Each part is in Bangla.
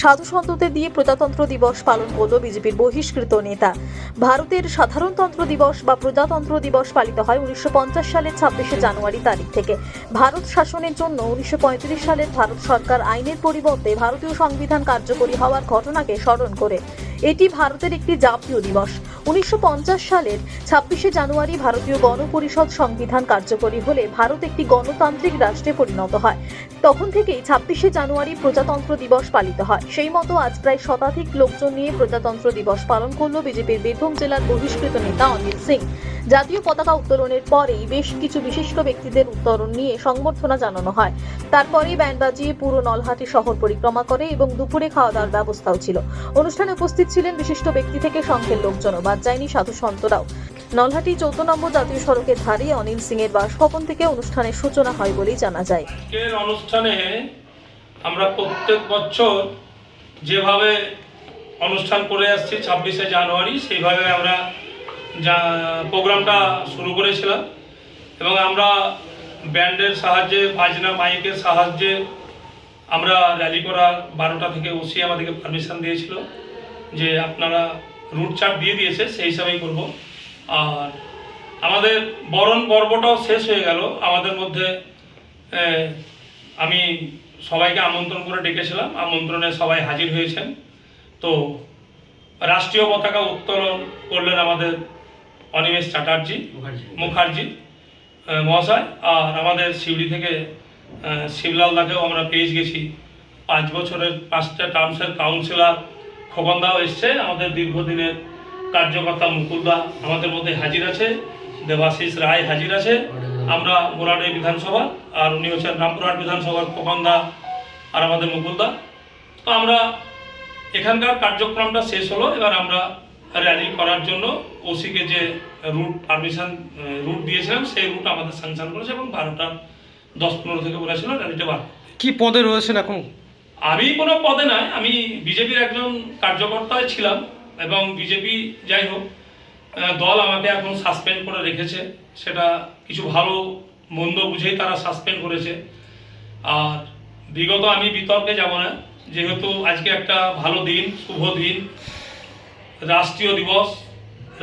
সাধু সন্তদের দিয়ে প্রজাতন্ত্র দিবস পালন করল বিজেপির বহিষ্কৃত নেতা। ভারতের সাধারণতন্ত্র দিবস বা প্রজাতন্ত্র দিবস পালিত হয় উনিশশো পঞ্চাশ সালের ছাব্বিশে জানুয়ারি তারিখ থেকে। ভারত শাসনের জন্য উনিশশো সালের ভারত সরকার আইনের পরিবর্তে ভারতীয় সংবিধান কার্যকরী হওয়ার ঘটনাকে স্মরণ করে। এটি ভারতের একটি জাতীয় দিবস। উনিশশো পঞ্চাশ সালের ছাব্বিশে জানুয়ারি ভারতীয় গণপরিষদ সংবিধান কার্যকরী হলে ভারত একটি গণতান্ত্রিক রাষ্ট্রে পরিণত হয়। তখন থেকেই ছাব্বিশে জানুয়ারি প্রজাতন্ত্র দিবস পালিত হয়। সেই মতো আজ প্রায় শতাধিক লোকজন নিয়ে প্রজাতন্ত্র দিবস পালন করল বিজেপির বীরভূম জেলার বহিষ্কৃত নেতা অনিল সিং। জাতীয় পতাকা উত্তোলনের পরেই বেশ কিছু বিশিষ্ট ব্যক্তিদের উত্তরণ নিয়ে সংবর্ধনা জানানো হয়। তারপরেই ব্যান্ড বাজিয়ে পুরো নলহাটি শহর পরিক্রমা করে এবং দুপুরে খাওয়া দাওয়ার ব্যবস্থাও ছিল। অনুষ্ঠানে উপস্থিত ছিলেন বিশিষ্ট ব্যক্তি থেকে সংঘের লোকজনও। বাদ যায়নি সাধু সন্তরাও নলহাটি চৌদ্দ নম্বর জাতীয় সড়কের ধারে অনিল সিং এর বাসভবন থেকে অনুষ্ঠানের সূচনা হয় বলেই জানা যায়। আজকের অনুষ্ঠানে আমরা প্রত্যেক বছর যেভাবে অনুষ্ঠান করে আসছি ছাব্বিশে জানুয়ারি, সেইভাবে আমরা যা প্রোগ্রামটা শুরু করেছিলাম এবং আমরা ব্যান্ডের সাহায্যে, বাজনা মাইকের সাহায্যে আমরা র্যালি করার বারোটা থেকে ওসি আমাদেরকে পারমিশন দিয়েছিল যে আপনারা রুট চার্ট দিয়ে দিয়েছে, সেই হিসাবেই করব। আর আমাদের বরণ পর্বটাও শেষ হয়ে গেল। আমাদের মধ্যে আমি সবাইকে আমন্ত্রণ করে ডেকেছিলাম। আমন্ত্রণে সবাই হাজির হয়েছেন। তো রাষ্ট্রীয় পতাকা উত্তোলন করলেন আমাদের অনিমেষ চ্যাটার্জি মুখার্জি। মহাশয় আর আমাদের শিউড়ি থেকে শিবলাল দাকেও আমরা পেয়ে গেছি। পাঁচ বছরের পাঁচটা টার্মসের কাউন্সিলর খোকনদাও এসছে আমাদের দীর্ঘদিনের কার্যকর্তা মুকুলদা আমাদের মধ্যে হাজির আছে দেবাশিস রায় হাজির আছে। আমরা মোরাডে বিধানসভা আর উনি হচ্ছেন রামপুরহাট বিধানসভার খোকনদা আর আমাদের মুকুলদা তো আমরা এখানকার কার্যক্রমটা শেষ হলো এবার আমরা র্যালি করার জন্য ওসিকে যে রুট পারমিশন রুট দিয়েছিলাম সেই রুট আমাদের স্যাংশন করেছে এবং বারোটা দশ পনেরো থেকে বলেছিল র্যালিটা বার কি পদে রয়েছেন এখন? আমি কোনো পদে নয় আমি বিজেপির একজন কার্যকর্তায় ছিলাম এবং বিজেপি যাই হোক দল আমাকে এখন সাসপেন্ড করে রেখেছে। সেটা কিছু ভালো মন্দ বুঝেই তারা সাসপেন্ড করেছে। আর বিগত আমি বিতর্কে যাব না যেহেতু আজকে একটা ভালো দিন শুভ দিন। রাষ্ট্রীয় দিবস,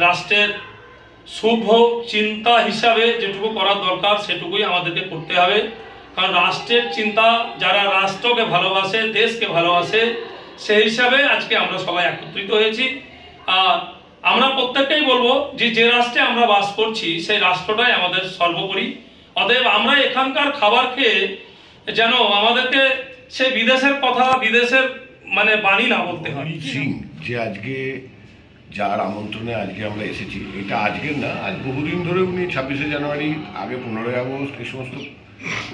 রাষ্ট্রের শুভ চিন্তা হিসাবে যেটুকু করা দরকার, সেটুকুই আমাদেরকে করতে হবে। কারণ রাষ্ট্রের চিন্তা, যারা রাষ্ট্রকে ভালোবাসে, দেশকে ভালোবাসে, সেই হিসাবে আজকে আমরা সবাই একত্রিত হয়েছি। আর আমরা প্রত্যেকটাই বলব যে যে রাষ্ট্রে আমরা বাস করছি, সেই রাষ্ট্রটাই আমাদের সর্বোপরি। অতএব আমরা এখানকার খাবার খেয়ে যেন আমাদেরকে সে বিদেশের কথা, বিদেশের মানে বাণী না বলতে হয়। যে আজকে যার আমন্ত্রণে আজকে আমরা এসেছি। এটা আজকের না, আজ বহুদিন ধরে উনি ছাব্বিশে জানুয়ারি, আগে পনেরোই আগস্ট এই সমস্ত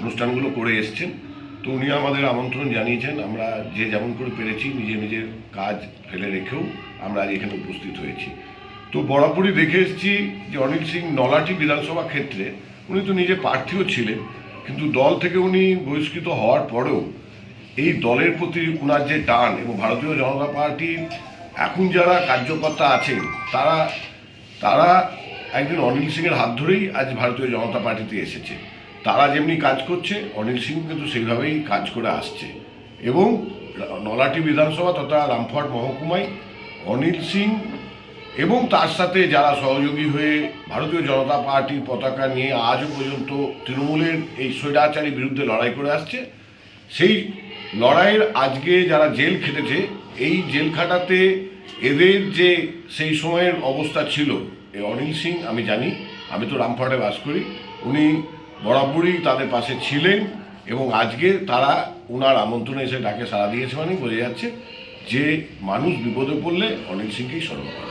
অনুষ্ঠানগুলো করে এসছেন। তো উনি আমাদের আমন্ত্রণ জানিয়েছেন, আমরা যে যেমন করে পেরেছি, নিজে নিজের কাজ ফেলে রেখেও আমরা আজ এখানে উপস্থিত হয়েছি। তো বরাবরই দেখে এসেছি যে অনিল সিং নলাটি বিধানসভা ক্ষেত্রে উনি তো নিজে প্রার্থীও ছিলেন, কিন্তু দল থেকে উনি বহিষ্কৃত হওয়ার পরেও এই দলের প্রতি ওনার যে টান এবং ভারতীয় জনতা পার্টির এখন যারা কার্যকর্তা আছেন, তারা তারা একজন অনিল সিংয়ের হাত ধরেই আজ ভারতীয় জনতা পার্টিতে এসেছে। তারা যেমনি কাজ করছে, অনিল সিং কিন্তু সেইভাবেই কাজ করে আসছে। এবং নলাটি বিধানসভা তথা রামপুরহাট মহকুমায় অনিল সিং এবং তার সাথে যারা সহযোগী হয়ে ভারতীয় জনতা পার্টির পতাকা নিয়ে আজও পর্যন্ত তৃণমূলের এই স্বৈরাচারীর বিরুদ্ধে লড়াই করে আসছে, সেই লড়াইয়ের আজকে যারা জেল খেটেছে এই জেলখানাতে এদের যে সেই সময়ের অবস্থা ছিল এই অনিল সিং, আমি জানি, আমি তো রামপুরহাটে বাস করি, উনি বরাবরই তাদের পাশে ছিলেন এবং আজকে তারা ওনার আমন্ত্রণে এসে ডাকে সাড়া দিয়েছে মানে বোঝা যাচ্ছে যে মানুষ বিপদে পড়লে অনিল সিংকেই স্মরণ করে।